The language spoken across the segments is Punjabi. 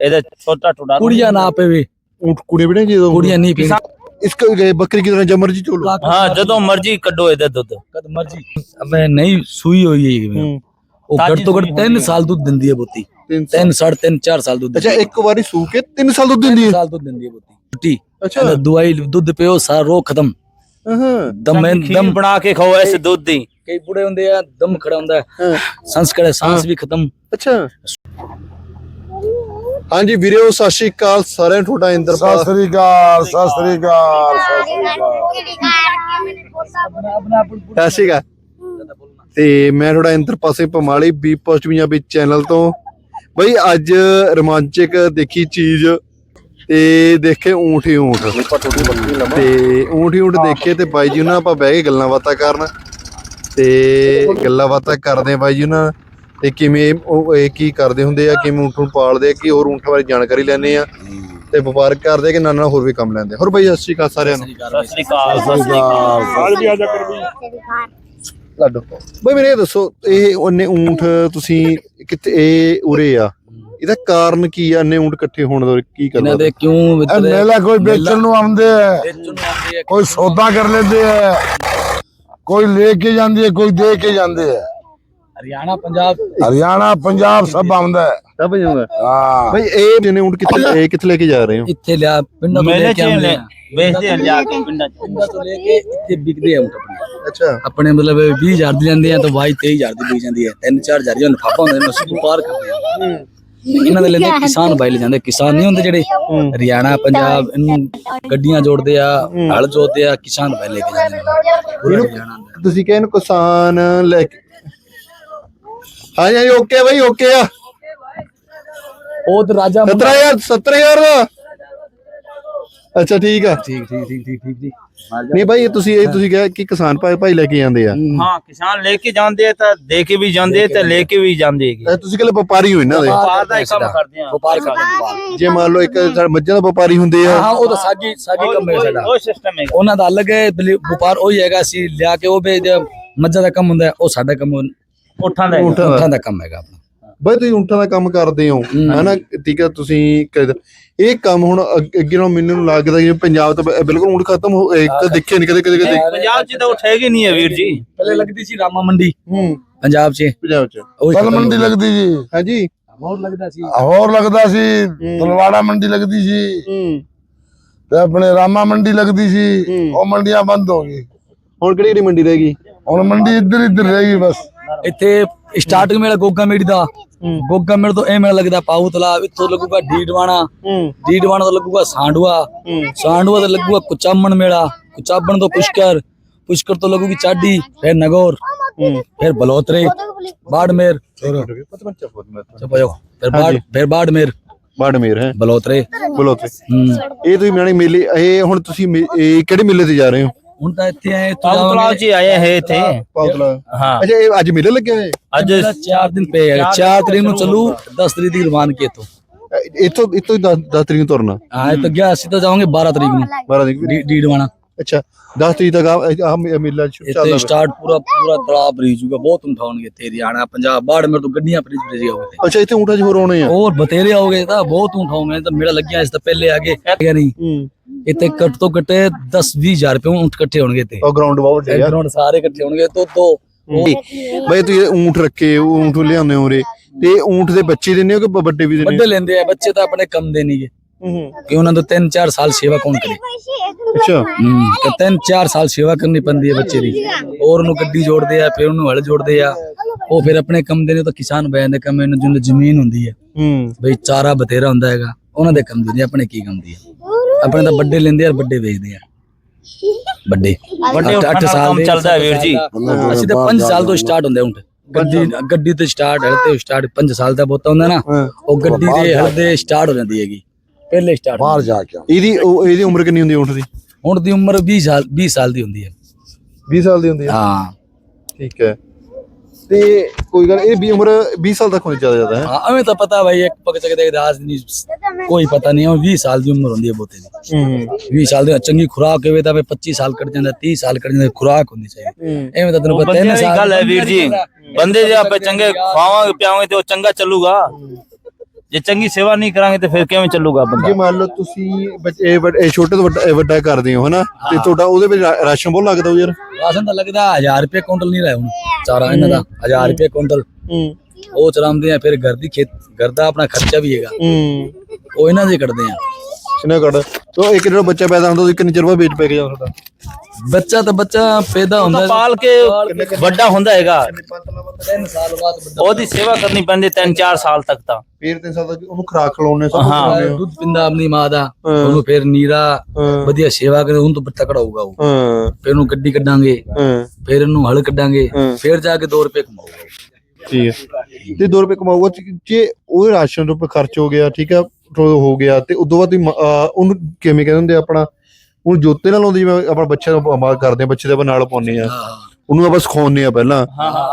ਇਹਦਾ ਛੋਟਾ ਟੁੱਡਾ ਕੁੜੀਆਂ ਨਾ ਪਵੇ ਊਂਟ ਕੁੜੀ ਵੀ ਨਹੀਂ ਜੀ ਉਦੋਂ? ਕੁੜੀਆਂ ਨਹੀਂ ਪੀਣ इसका ये बकरी की तरह जब मर्जी चलो ਹਾਂ ਜਦੋਂ ਮਰਜ਼ੀ ਕੱਢੋ ਇਹਦਾ ਦੁੱਧ ਕਦ ਮਰਜੀ ਅਬੇ ਨਹੀਂ ਸੂਈ ਹੋਈ ਹੈ ਹੂੰ। ਉਹ ਘੱਟ ਤੋਂ ਘੱਟ 3 ਸਾਲ ਦੁੱਧ ਦਿੰਦੀ ਹੈ ਬੋਤੀ तीन साल। 3 ਸਾਢੇ 3 4 ਸਾਲ ਦੁੱਧ अच्छा एक बारी सू के तीन साल दूध दिंदी है ਸਾਲ ਦੁੱਧ ਦਿੰਦੀ ਹੈ ਬੋਤੀ ਛੁੱਟੀ अच्छा ਇਹਦਾ ਦਵਾਈ ਦੁੱਧ ਪਿਓ ਸਾਰਾ ਰੋਗ ਖਤਮ हाँ ਦਮ ਖੀਰ ਦਮ ਬਣਾ ਕੇ ਖਾਓ ਇਸ ਦੁੱਧ ਦੀ ਕਈ ਬੁੜੇ ਹੁੰਦੇ ਆ ਦਮ ਖੜਾ ਹੁੰਦਾ ਹੈ हाँ। ਸੰਸ ਕਰੇ ਸਾਂਸ ਵੀ ਖਤਮ ਅੱਛਾ ਹਾਂਜੀ ਵੀਰੋ ਸਤਿ ਸ਼੍ਰੀ ਅਕਾਲ ਸਾਰਿਆਂ ਨੂੰ ਤੁਹਾਡਾ ਇੰਦਰਪਾਲ। ਸਤਿ ਸ੍ਰੀ ਅਕਾਲ ਸਤਿ ਸ੍ਰੀ ਅਕਾਲ ਸਤਿ ਸ੍ਰੀ ਅਕਾਲ। ਸਤਿ ਸ਼੍ਰੀ ਅਕਾਲ। ਤੇ ਮੈਂ ਤੁਹਾਡਾ Inderpal Singh Pamali B post Punjabi channel ਤੋਂ। ਬਈ ਅੱਜ ਰੋਮਾਂਚਕ ਦੇਖੀ ਚੀਜ਼ ਤੇ ਦੇਖੇ ਊਂਠ ਹੀ ਊਂਠ। ਤੇ ਊਂਠ ਹੀ ਊਂਠ ਦੇਖੇ ਤੇ ਬਾਈ ਜੀ ਉਹਨਾਂ ਆਪਾਂ ਬਹਿ ਕੇ ਗੱਲਾਂ ਬਾਤਾਂ ਕਰਨ। ਤੇ ਗੱਲਾਂ ਬਾਤਾਂ ਕਰਦੇ ਬਾਈ ਜੀ ਉਹਨਾਂ ਤੇ ਕਿਵੇਂ ਉਹ ਇਹ ਕੀ ਕਰਦੇ ਹੁੰਦੇ ਆ ਕਿਵੇਂ ਊਂਠ ਨੂੰ ਪਾਲਦੇ ਆ ਕੀ ਹੋਰ ਊਂਠ ਬਾਰੇ ਜਾਣਕਾਰੀ ਲੈਣੇ ਆ। ਤੇ ਵਪਾਰ ਕਰਦੇ ਆ ਕਿ ਨਾਲ ਨਾਲ ਹੋਰ ਵੀ ਕੰਮ ਲੈਂਦੇ ਆ। ਹੋਰ ਬਾਈ ਸਤਿ ਸ਼੍ਰੀ ਅਕਾਲ ਸਾਰਿਆਂ ਨੂੰ। ਸਤਿ ਸ੍ਰੀ ਅਕਾਲ ਸਤਿ ਸ੍ਰੀ ਅਕਾਲ। ਲਾਡੋ। ਬਈ ਮੈਨੂੰ ਇਹ ਦੱਸੋ ਇਹ ਉਹਨੇ ਊਂਠ ਤੁਸੀਂ ਕਿਤੇ ਇਹ ਉਰੇ ਆ। ਇਹਦਾ ਕਾਰਨ ਕੀ ਆ? ਇੰਨੇ ਊਂਠ ਇਕੱਠੇ ਹੋਣ ਦਾ ਕੀ ਇਹਨਾਂ ਕਰਦਾ ਦੇ ਕਿਉਂ ਇਹ ਵਿਤਰੇ ਮੇਲਾ ਕੋਈ ਵੇਚਣ ਨੂੰ ਆਉਂਦੇ ਹੈ ਵੇਚਣ ਨੂੰ ਆਉਂਦੇ ਆ ਕੋਈ ਸੌਦਾ ਕਰ ਲੈਂਦੇ ਹੈ ਕੋਈ ਲੈ ਕੇ ਜਾਂਦੇ ਹੈ ਕੋਈ ਦੇ ਕੇ ਜਾਂਦੇ ਹੈ ਹਰਿਆਣਾ ਪੰਜਾਬ। ਹਰਿਆਣਾ ਪੰਜਾਬ ਸਭ ਆਉਂਦਾ ਹੈ। ਸਭ ਜਾਊਗਾ ਹਾਂ। ਬਈ ਇਹ ਜਿਹਨੇ ਊਂਠ ਕਿੱਥੇ ਇਹ ਕਿੱਥੇ ਲੈ ਕੇ ਜਾ ਰਹੇ ਹੋ? ਇੱਥੇ ਲਿਆ ਪਿੰਡਾਂ ਤੋਂ ਲੈ ਕੇ ਆਉਂਦੇ ਆ। ਵੇਚਦੇ ਆ ਲਿਆ ਕੇ ਪਿੰਡਾਂ ਚ। ਪਿੰਡਾਂ ਤੋਂ ਲੈ ਕੇ ਇੱਥੇ ਵਿਕਦੇ ਆ ਆਪਣੇ। ਅੱਛਾ। ਆਪਣੇ ਮਤਲਬ 20000 ਦੀ ਲੈਂਦੇ ਆ ਤਾਂ ਵਾਈ 23000 ਦੀ ਜਾਂਦੀ ਹੈ। 3-4000 ਦੀ ਨਫਾਪਾ ਹੁੰਦਾ ਇਹਨਾਂ ਨੂੰ ਪਾਰ ਕਰਦੇ ਆ ਇਹਨਾਂ ਦੇ ਲੈਂਦੇ ਕਿਸਾਨ ਬਾਈ ਲੈ ਜਾਂਦੇ ਕਿਸਾਨ ਨਹੀਂ ਹੁੰਦੇ ਜਿਹੜੇ ਹਰਿਆਣਾ ਪੰਜਾਬ ਇਹਨੂੰ ਗੱਡੀਆਂ ਜੋੜਦੇ ਆ ਹਲ ਜੋੜਦੇ ਆ ਕਿਸਾਨ ਬਾਈ ਲੈ ਕੇ ਜਾਂਦੇ। ਤੁਸੀਂ ਕਹਿੰਦੇ ਕਿਸਾਨ ਲੈ ਕੇ ਹਾਂਜੀ ਹਾਂਜੀ ਓਕੇ ਬਾਈ ਓਕੇ ਆ। ਉਹ ਤੇ ਰਾਜਾ ਮੁੰਡਾ- 17000 70000 ਦਾ? ਅੱਛਾ ਠੀਕ ਆ। ਠੀਕ ਠੀਕ ਠੀਕ ਠੀਕ ਠੀਕ ਜੀ ਨਹੀਂ ਇਹ ਤੁਸੀਂ ਇਹ ਤੁਸੀਂ ਕਿਹਾ ਕਿ ਕਿਸਾਨ ਭਾਈ ਭਾਈ ਲੈ ਕੇ ਜਾਂਦੇ ਆ। ਹਾਂ। ਕਿਸਾਨ ਲੈ ਕੇ ਜਾਂਦੇ ਆ ਤਾਂ ਦੇ ਕੇ ਵੀ ਜਾਂਦੇ ਤੇ ਲੈ ਕੇ ਵੀ ਜਾਂਦੇ ਹੈਗੇ। ਤੁਸੀਂ ਕਹਿੰਦੇ ਵਪਾਰੀ ਹੋ ਇਹਨਾਂ ਦੇ। ਵਪਾਰ ਦਾ ਹੀ ਕੰਮ ਕਰਦੇ ਆ। ਵਪਾਰ ਕਰਦੇ ਜੇ ਮੰਨ ਲਓ ਇੱਕ ਮੱਝਾਂ ਦਾ ਵਪਾਰੀ ਹੁੰਦੇ ਆ। ਹਾਂ ਉਹ ਤਾਂ ਸਾਗੀ ਸਾਗੀ ਕੰਮ ਹੈ ਸਾਡਾ। ਉਹ ਸਿਸਟਮ ਹੈ ਉਹਨਾਂ ਦਾ ਅਲੱਗ ਹੈ ਵਪਾਰ ਉਹ ਹੀ ਹੈਗਾ ਅਸੀਂ ਲਿਆ ਕੇ ਉਹ ਵੇਚਦੇ। ਮੱਝਾਂ ਦਾ ਕੰਮ ਹੁੰਦਾ ਹੈ, ਉਹ ਸਾਡਾ ਕੰਮ ਉਠਾਂ ਦਾ ਹੈਗਾ। ਊਂਠਾਂ ਦਾ ਕੰਮ ਹੈਗਾ ਆਪਣਾ। ਬਈ ਤੁਸੀਂ ਊਂਠਾਂ ਦਾ ਕੰਮ ਕਰਦੇ ਹੋ ਹਨਾ? ਠੀਕ ਹੈ ਤੁਸੀਂ ਇਹ ਕੰਮ ਹੁਣ ਅੱਗ- ਅੱਗੇ ਨੂੰ ਮੈਨੂੰ ਲੱਗਦਾ ਕਿ ਪੰਜਾਬ ਤੋਂ ਬ- ਬਿਲਕੁਲ ਊਂਠ ਖਤਮ ਹੋ ਇੱਕ ਤਾਂ ਦੇਖੇ ਨਹੀਂ ਕਦੇ ਕਦੇ ਕਦੇ। ਪੰਜਾਬ ਚ ਤਾਂ ਉਠੇਗੀ ਨਹੀਂ ਹੈ ਵੀਰ ਜੀ। ਪਹਿਲੇ ਲੱਗਦੀ ਸੀ ਰਾਮਾ ਮੰਡੀ। ਹੂੰ। ਪੰਜਾਬ 'ਚ। ਪੰਜਾਬ ਚ। ਉਹ ਫਲ ਮੰਡੀ ਲੱਗਦੀ ਜੀ ਹਾਂਜੀ। ਬਹੁਤ ਲੱਗਦਾ ਸੀ। ਹੋਰ ਲੱਗਦਾ ਸੀ। ਤਲਵਾੜਾ ਮੰਡੀ ਲੱਗਦੀ ਸੀ। ਹੂੰ। ਤੇ ਆਪਣੇ ਰਾਮਾ ਮੰਡੀ ਲੱਗਦੀ ਸੀ। ਹੂੰ। ਉਹ ਮੰਡੀਆਂ ਬੰਦ ਹੋ ਗਈ ਹੁਣ ਕਿਹੜੀ ਕਿਹੜੀ ਮੰਡੀ ਰਹਿ ਗਈ? ਹੁਣ ਮੰਡੀ ਇੱਧਰ ਇੱਧਰ ਰਹਿ ਗਈ ਬਸ। ਇੱਥੇ ਸਟਾਰਟਿੰਗ ਮੇਲਾ ਗੋਗਾ ਮੇੜੀ ਦਾ। ਗੋਗਾ ਮੇੜ ਤੋਂ ਇਹ ਮੇਲਾ ਲੱਗਦਾ ਪਾਉ ਤਲਾਬ ਇੱਥੋਂ ਲੱਗੂਗਾ ਢੀਡਵਾਣਾ ਢੀਡਵਾਣਾ ਤੋਂ ਲੱਗੂਗਾ ਸਾਂਡੂਆ। ਸਾਂਡੂਆ ਤੋਂ ਲੱਗੂਗਾ ਕੁਚਾਮਣ ਮੇਲਾ। ਕੁਚਾਮਣ ਤੋਂ ਪੁਸ਼ਕਰ। ਪੁਸ਼ਕਰ ਤੋਂ ਲੱਗੂਗੀ ਚਾਡੀ ਫਿਰ ਨਗੌਰ ਫਿਰ ਬਲੋਤਰੇ ਬਾੜਮੇਰ। ਚੁੱਪ ਜਾਓ ਫਿਰ ਬਾੜ ਫਿਰ ਬਾੜਮੇਰ। ਬਾੜਮੇਰ ਹੈ? ਬਲੋਤਰੇ। ਬੋਲੋ ਤੇ ਹੂੰ। ਇਹ ਤੁਸੀਂ ਮੈਨੇ ਮੇਲੇ ਇਹ ਹੁਣ ਤੁਸੀਂ ਇਹ ਕਿਹੜੇ ਮੇਲੇ ਤੇ ਜਾ ਰਹੇ ਹੋ? ਹੁਣ ਤਾਂ ਇੱਥੇ ਆਏ ਤਲਾਬ ਚ ਹੀ ਆਏ ਹੈ ਇੱਥੇ। ਹਾਂ ਅੱਛਾ ਇਹ ਅੱਜ ਮੇਲੇ ਲੱਗੇ ਹੋਏ? ਅੱਜ 4 ਦਿਨ ਪਏ ਹੈਗੇ 4 ਤਰੀਕ ਨੂੰ ਚੱਲੂ 10 ਤਰੀਕ ਦੀ ਰਵਾਨ ਕੀ ਤੋਂ ਇੱਥੋਂ ਇੱਥੋਂ 10 ਤਰੀਕ ਨੂੰ ਤੁਰਨਾ? ਆਏ ਤਾਂ ਗਿਆ ਅਸੀਂ ਤਾਂ ਜਾਵਾਂਗੇ 12 ਤਰੀਕ ਨੂੰ। 12 ਤਰੀਕ ਢੀਡਵਾਣਾ ਅੱਛਾ 10 ਤਰੀਕ ਤੱਕ ਆ ਮੇਲਾ ਸ਼ੁਰੂ ਇੱਥੇ ਚੱਲਦਾ ਸਟਾਰਟ ਪੂਰਾ ਪੂਰਾ ਤਲਾਬ ਭਰੀ ਜੂਗਾ ਬਹੁਤ ਉਠਾਉਣਗੇ ਤੇ ਹਰਿਆਣਾ ਪੰਜਾਬ ਬਾੜ ਮੇਰੇ ਤੋਂ ਗੱਡੀਆਂ ਭਰੀ ਭਰੀ ਹੋਗੇ ਅੱਛਾ ਇੱਥੇ ਊਂਠਾਂ 'ਚ ਹੋਰ ਆਉਣੇ ਆ? ਹੋਰ ਬਤੇਰੇ ਆਓਗੇ ਤਾਂ ਬਹੁਤ ਉਠਾਉਂਗੇ ਤਾਂ ਮੇਰਾ ਲੱਗਿਆ ਇਸ ਤੋਂ ਪਹਿਲੇ ਆਗੇ ਹੈਗਾ ਨਹੀਂ। ਹੂੰ। ਇੱਥੇ ਘੱਟ ਤੋਂ ਘੱਟ 10 20000 ਰੁਪਏ ਊਂਠ ਇਕੱਠੇ ਹੋਣਗੇ ਤੇ ਉਹ ਗਰਾਊਂਡ ਬਹੁਤ ਵੱਡੇ ਆ ਗਰਾਊਂਡ ਸਾਰੇ ਇਕੱਠੇ ਹੋਣਗੇ ਤੋਂ ਦੋ। ਬਈ ਤੁਸੀਂ ਇਹ ਊਂਠ ਰੱਖੇ ਊਂਠ ਲਿਆਉਂਦੇ ਹੋ ਉਰੇ। ਤੇ ਊਂਠ ਦੇ ਬੱਚੇ ਦਿੰਦੇ ਹੋ ਕਿ ਬ- ਵੱਡੇ ਵੀ ਦਿੰਦੇ ਵੱਡੇ ਲੈਂਦੇ ਆ ਬੱਚੇ ਤਾਂ ਆਪਣੇ ਕੰਮ ਦੇ ਨਹੀਂਗੇ। ਹੋ ਕਿ ਉਹਨਾਂ ਤੋਂ 3-4 ਸਾਲ ਸੇਵਾ ਕੌਣ ਕਰੇ? ਅੱਛਾ। ਹੂੰ ਤੇ 3-4 ਸਾਲ ਸੇਵਾ ਕਰਨੀ ਪੈਂਦੀ ਹੈ ਬੱਚੇ ਦੀ। ਔਰ ਉਹਨੂੰ ਗੱਡੀ ਜੋੜਦੇ ਆ ਫਿਰ ਉਹਨੂੰ ਹਲ ਜੋੜਦੇ ਆ। ਉਹ ਫਿਰ ਆਪਣੇ ਕੰਮ ਦੇ ਨੇ ਤਾਂ ਕਿਸਾਨ ਬੈਨ ਦੇ ਕੰਮ ਇਹਨਾਂ ਜਿੰਨ ਜ਼ਮੀਨ ਹੁੰਦੀ ਹੈ। ਹੂੰ। ਬਈ ਚਾਰਾ ਬਤੇਰਾ ਹੁੰਦਾ ਹੈਗਾ ਉਹਨਾਂ ਦੇ ਕੰਮ ਦੀ ਨਹੀਂ ਆਪਣੇ ਕੀ ਕੰਮ ਦੀ ਹੈ? ਆਪਣੇ ਤਾਂ ਵੱਡੇ ਲੈਂਦੇ ਆ ਵੱਡੇ ਵੇਚਦੇ ਆ। ਵੱਡੇ। ਵੱਡੇ ਅੱਠ- ਅੱਠ ਉਠਾਂ ਦਾ ਸਾਲ ਕੰਮ ਦੇ, ਚੱਲਦਾ ਵੀਰ ਜੀ। ਅਸੀਂ ਤਾਂ 5 ਸਾਲ ਤੋਂ ਸਟਾਰਟ ਹੁੰਦੇ ਉਂਟ ਗੱਡੀ ਗੱਡੀ ਤੇ ਸਟਾਰਟ ਹੈ ਤੇ ਸਟਾਰਟ 5 ਸਾਲ ਦਾ ਬੋਤਾ ਹੁੰਦਾ ਨਾ। ਉਹ ਗੱਡੀ ਦੇ ਹਲਦੇ ਸਟਾਰਟ ਹੋ ਜਾਂਦੀ ਹੈਗੀ। ਪਹਿਲੇ ਸਟਾਰਟ ਬਾਹਰ ਜਾ ਕੇ ਇਹਦੀ ਉਹ- ਇਹਦੀ ਉਮਰ ਕਿੰਨੀ ਹੁੰਦੀ ਊਂਠ ਦੀ ਹੁਣ ਦੀ ਉਮਰ 20 ਸਾਲ 20 ਸਾਲ ਦੀ ਹੁੰਦੀ ਹੈ। 20 ਸਾਲ ਦੀ ਹੁੰਦੀ ਹੈ? ਹਾਂ। ਠੀਕ ਹੈ। ਤੇ ਕੋਈ ਗੱਲ ਇਹ ਵੀ ਉਮਰ 20 ਸਾਲ ਤੱਕ ਹੋਣੀ ਜ਼ਿਆਦਾ ਜ਼ਿਆਦਾ ਹੈ? ਹਾਂ ਐਵੇਂ ਤਾਂ ਪਤਾ ਭਾਈ ਇੱਕ ਪਕ ਚੱਕ ਦੇ ਰਾਜ ਨਹੀਂ ਕੋਈ ਪਤਾ ਨਹੀਂ ਉਹ 20 ਸਾਲ ਦੀ ਉਮਰ ਹੁੰਦੀ ਹੈ ਬੋਤੇ ਦੀ। ਹੂੰ। 20 ਸਾਲ ਦੀ ਚੰਗੀ ਖੁਰਾਕ ਹੋਵੇ ਤਾਂ ਫਿਰ 25 ਸਾਲ ਕੱਢ ਜਾਂਦਾ 30 ਸਾਲ ਕੱਢ ਜਾਂਦਾ ਖੁਰਾਕ ਹੁੰਦੀ ਚਾਹੀਦੀ ਹੂੰ। ਐਵੇਂ ਤਾਂ ਤੈਨੂੰ ਪਤਾ ਹੈ ਨਾ ਗੱਲ ਹੈ ਵੀਰ ਜੀ ਬੰਦੇ ਜੇ ਆਪਾਂ ਚੰਗੇ ਖਵਾਵਾਂਗੇ ਪਿਆਵਾਂਗੇ ਤੇ ਉਹ ਚੰਗਾ ਚੱਲੂਗਾ। ਜੇ ਚੰਗੀ ਸੇਵਾ ਨਹੀਂ ਕਰਾਂਗੇ ਤੇ ਫਿਰ ਕਿਵੇਂ ਚੱਲੂਗਾ ਜੇ ਬੰਦਾ ਮੰਨ ਲਓ ਤੁਸੀਂ ਇਹ ਵੱਡ- ਇਹ ਛੋਟੇ ਤੋਂ ਵੱਡਾ ਵੱਡਾ ਕਰਦੇ ਹੋ ਹਨਾ? ਤੇ ਤੁਹਾਡਾ ਉਹਦੇ ਵਿੱਚ ਰਾਸ਼ਨ ਬਹੁਤ ਲੱਗਦਾ ਹੋ ਯਾਰ। ਰਾਸ਼ਨ ਤਾਂ ਲੱਗਦਾ 1000 ਰੁਪਏ ਕੁਇੰਟਲ ਨਹੀਂ ਰਿਹਾ ਹੁਣ। ਚਾਰਾ ਇਹਨਾਂ ਦਾ 1000 ਰੁਪਏ ਕੁਇੰਟਲ। ਹੂੰ। ਉਹ ਚਰਾਉਂਦੇ ਆ ਫਿਰ ਘਰ ਦੀ ਖੇਤ ਘਰ ਦਾ ਆਪਣਾ ਖਰਚਾ ਵੀ ਹੈਗਾ। ਹੂੰ। ਉਹ ਇਹਨਾਂ ਦੇ ਕੱਢਦੇ ਆ। ਕਿੰਨਾ ਕੱਢ? ਤੋ ਇੱਕ ਜਿਹੜਾ ਬੱਚਾ ਪੈਦਾ ਹੁੰਦਾ ਉਹ ਕਿੰਨੇ ਚਿਰ ਬਾਅਦ ਵੇਚ ਪੈ ਕੇ ਜਾਂਦਾ ਤੁਹਾਡਾ ਬੱਚਾ ਤਾਂ ਬੱਚਾ ਪੈਦਾ ਹੁੰਦਾ ਪਾਲ ਕੇ ਵੱਡਾ ਹੁੰਦਾ ਹੈਗਾ। 3 ਸਾਲ ਬਾਅਦ ਵੱਡਾ। ਉਹਦੀ ਸੇਵਾ ਕਰਨੀ ਪੈਂਦੀ 3-4 ਸਾਲ ਤੱਕ ਤਾਂ। ਫਿਰ ਤਿੰਨ ਸਾਲ ਤੱਕ ਉਹਨੂੰ ਖਰਾਕ ਖਿਲਾਉਣੇ ਸਭ ਹਾਂ। ਦੁੱਧ ਪਿੰਦਾ ਆਪਣੀ ਮਾਂ ਦਾ। ਉਹਨੂੰ ਫਿਰ ਨੀਰਾ ਵਧੀਆ ਸੇਵਾ ਕਰੇ ਉਹਨੂੰ ਤਾਂ ਤਕੜਾ ਹੋਊਗਾ ਉਹ। ਹਾਂ। ਫਿਰ ਉਹਨੂੰ ਗੱਡੀ ਕੱਢਾਂਗੇ। ਹਾਂ। ਫਿਰ ਇਹਨੂੰ ਹਲ ਕੱਢਾਂਗੇ। ਫਿਰ ਜਾ ਕੇ 2 ਰੁਪਏ ਕਮਾਊਗਾ ਠੀਕ ਹੈ ਤੇ 2 ਰੁਪਏ ਕਮਾਊਗਾ ਜੇ- ਜੇ ਉਹ ਰਾਸ਼ਨ ਰੁਪਏ ਖਰਚ ਹੋ ਗਿਆ ਠੀਕ ਹੈ ਉਹ ਹੋ ਗਿਆ ਤੇ ਉਦੋਂ ਬਾਅਦ ਅਹ ਉਹਨੂੰ ਕਿਵੇਂ ਕਹਿੰਦੇ ਹੁੰਦੇ ਆ ਆਪਣਾ ਹੁਣ ਜੋਤੇ ਨਾਲ ਲਾਉਂਦੇ ਜਿਵੇਂ ਆਪਣਾ ਬੱਚੇ ਨੂੰ ਆਪਾਂ ਕਰਦੇ ਆ ਬੱਚੇ ਦੇ ਆਪਾਂ ਨਾਲ ਪਾਉਂਦੇ ਆ। ਹਾਂ। ਉਹਨੂੰ ਆਪਾਂ ਸਿਖਾਉਂਦੇ ਆ ਪਹਿਲਾਂ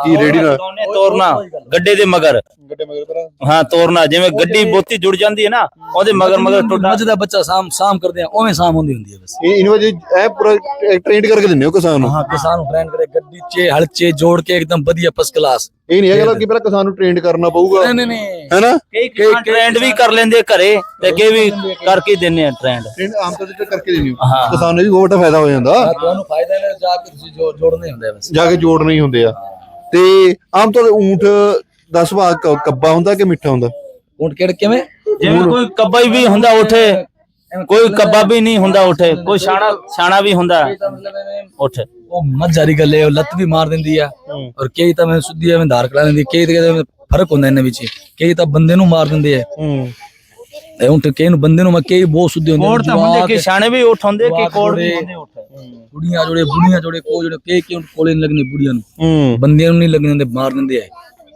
ਕੀ ਰੇੜੀ ਨਾਲ ਤੋਰਨਾ ਗੱਡੇ ਦੇ ਮਗਰ। ਗੱਡੇ ਮਗਰ ਪਰ ਹਾਂ ਤੋਰਨਾ ਜਿਵੇਂ ਗੱਡੀ ਬੋਤੀ ਜੁੜ ਜਾਂਦੀ ਹੈ ਨਾ ਉਹਦੇ ਮਗਰ ਮਗਰ ਟੁੱਟਾ। ਮੱਝ ਦਾ ਬੱਚਾ ਸਾਮ ਸਾਮ ਕਰਦੇ ਆ ਉਵੇਂ ਸਾਮ ਹੁੰਦੀ ਹੁੰਦੀ ਹੈ ਬਸ। ਇਹ ਇਹਨੂੰ ਵਜੇ ਇਹ ਪੂਰਾ ਟ੍ਰੇਨਡ ਕਰਕੇ ਦਿੰਦੇ ਹੋ ਕਿਸਾਨ ਨੂੰ? ਹਾਂ ਕਿਸਾਨ ਨੂੰ ਟ੍ਰੇਨ ਕਰੇ ਗੱਡੀ 'ਚ ਹਲ 'ਚ ਜੋੜ ਕੇ ਇੱਕਦਮ ਵਧੀਆ ਫਸਟ ਕਲਾਸ ਇਹ ਨਹੀਂ ਹੈਗਾ ਕਿ ਪਹਿਲਾਂ ਕਿਸਾਨ ਨੂੰ ਟ੍ਰੇਨਡ ਕਰਨਾ ਪਊਗਾ। ਨਹੀਂ ਨਹੀਂ ਨਹੀਂ। ਹੈਨਾ? ਕਈ ਕਿਸਾਨ ਟ੍ਰੈਂਡ ਵੀ ਕਰ ਲੈਂਦੇ ਘਰੇ ਤੇ ਕਈ ਵੀ ਕਰਕੇ ਦਿੰਦੇ ਆ ਟ੍ਰੈਂਡ ਟ੍ਰੇਨਡ ਆਮ ਤੌਰ ਤੇ ਕਰਕੇ ਦਿੰਦੇ ਹੋ। ਹਾਂ। ਕਿਸਾਨ ਨੂੰ ਵੀ ਬਹੁਤ ਵੱਡਾ ਫਾਇਦਾ ਹੋ ਜਾਂਦਾ। ਆਹ ਤੁਹਾਨੂੰ ਫਾਇਦਾ ਨੇ ਜਾ ਕੇ ਤੁਸੀਂ ਜੋੜ ਜੋੜਨੇ ਹੁੰਦੇ ਆ ਬਸ ਜਾ ਕੇ ਜੋੜ ਨਹੀਂ ਹੁੰਦੇ ਆ। ਤੇ ਆਮ ਤੌਰ ਤੇ ਊਂਠ ਦਾ ਸੁਭਾਅ ਕ- ਕੱਬਾ ਹੁੰਦਾ ਕਿ ਮਿੱਠਾ ਹੁੰਦਾ? ਉਂਟ ਕਿਹੜੇ ਕਿਵੇਂ? ਜਿਵੇਂ ਕੋਈ ਕੱਬਾਈ ਵੀ ਹੁੰਦਾ ਉਠੇ ਕੋਈ ਕੱਬਾ ਵੀ ਨਹੀਂ ਹੁੰਦਾ ਉਠੇ ਕੋਈ ਛਾਣਾ ਛਾਣਾ ਵੀ ਹੁੰਦਾ ਉਠ। ਉਹ ਮੱਝ ਜਾਰੀ ਗੱਲੇ ਉਹ ਲੱਤ ਵੀ ਮਾਰ ਦਿੰਦੀ ਆ ਔਰ ਕਈ ਤਾਂ ਮੈਂ ਸੁੱਧੀ ਐਵੇਂ ਧਾਰ ਕਲਾ ਦਿੰਦੀ ਕਈ ਤਾਂ ਫ਼ਰਕ ਹੁੰਦਾ ਇਹਨਾਂ ਵਿੱਚ ਕਈ ਤਾਂ ਬੰਦੇ ਨੂੰ ਮਾਰ ਦਿੰਦੇ ਆ। ਹੂੰ। ਇਹ ਉਂਟ ਕਈ ਨੂੰ ਬੰਦੇ ਨੂੰ ਮੈਂ ਕਈ ਬਹੁਤ ਸੁੱਧੇ ਹੁੰਦੇ ਕੋੜ ਤਾਂ ਹੁੰਦੇ ਕਿ ਛਾਣੇ ਵੀ ਉਠ ਹੁੰਦੇ ਕਿ ਕੋੜ ਵੀ ਹੁੰਦੇ ਉਠ ਬੁੜੀਆਂ ਜੋੜੇ ਬੁੜੀਆਂ ਜੋੜੇ ਕੋ ਜੋੜੇ ਕਈ ਕਈ ਉਂਟ ਕੋਲੇ ਨਹੀਂ ਲੱਗਣੇ ਬੁੜੀਆਂ ਨੂੰ। ਹੂੰ। ਬੰਦਿਆਂ ਨੂੰ ਨਹੀਂ ਲੱਗਣੇ ਹੁੰਦੇ ਮਾਰ ਦਿੰਦੇ ਆ।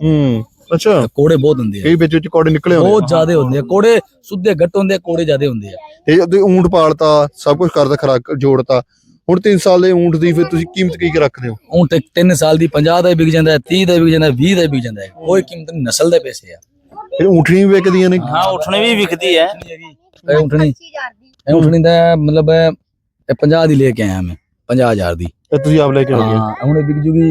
ਹੂੰ। ਅੱਛਾ। ਕੋੜੇ ਬਹੁਤ ਹੁੰਦੇ ਆ। ਕਈ ਵਿੱਚ ਵਿੱਚ ਕੌੜੇ ਨਿਕਲੇ ਹੁੰਦੇ ਬਹੁਤ ਜ਼ਿਆਦੇ ਹੁੰਦੇ ਆ। ਕੋੜੇ ਸੁੱਧੇ ਘੱਟ ਹੁੰਦੇ ਆ ਕੋੜੇ ਜ਼ਿਆਦੇ ਹੁੰਦੇ ਆ। ਤੇ ਉਹਦੇ ਊਂਠ ਪਾਲਤਾ ਸਭ ਕੁਝ ਕਰਦਾ ਖਰਾਕ ਜੋੜਤਾ। ਹੁਣ 3 ਸਾਲ ਦੇ ਊਂਠ ਦੀ ਫਿਰ ਤੁਸੀਂ ਕੀਮਤ ਕੀ ਰੱਖਦੇ ਹੋ? ਉਂਟ 3 ਸਾਲ ਦੀ 50 ਦਾ ਵਿਕ ਜਾਂਦਾ ਹੈ 30 ਦਾ ਵਿਕ ਜਾਂਦਾ ਹੈ 20 ਦਾ ਵਿਕ ਜਾਂਦਾ। ਹੈ ਕੋਈ ਕੀਮਤ ਨਹੀਂ ਨਸਲ ਦੇ ਪੈਸੇ ਆ। ਫਿਰ ਊਂਠਣੀ ਵੀ ਵਿਕਦੀਆਂ ਨੇ? ਹਾਂ ਉਠਣੇ ਵੀ ਵਿਕਦੀ ਹੈ। ਇਹ ਉਂਟਣੀ ਇਹ ਉਂਟਣੀ ਦਾ ਮਤਲਬ ਹੈ ਇਹ 50 ਦੀ ਲੈ ਕੇ ਆਇਆ ਮੈਂ 50000 ਦੀ। ਤੇ ਤੁਸੀਂ ਆਪ ਲੈ ਕੇ ਆਓਗੇ ਹਾਂ ਹੁਣ ਇਹ ਵਿਕ ਜੂਗੀ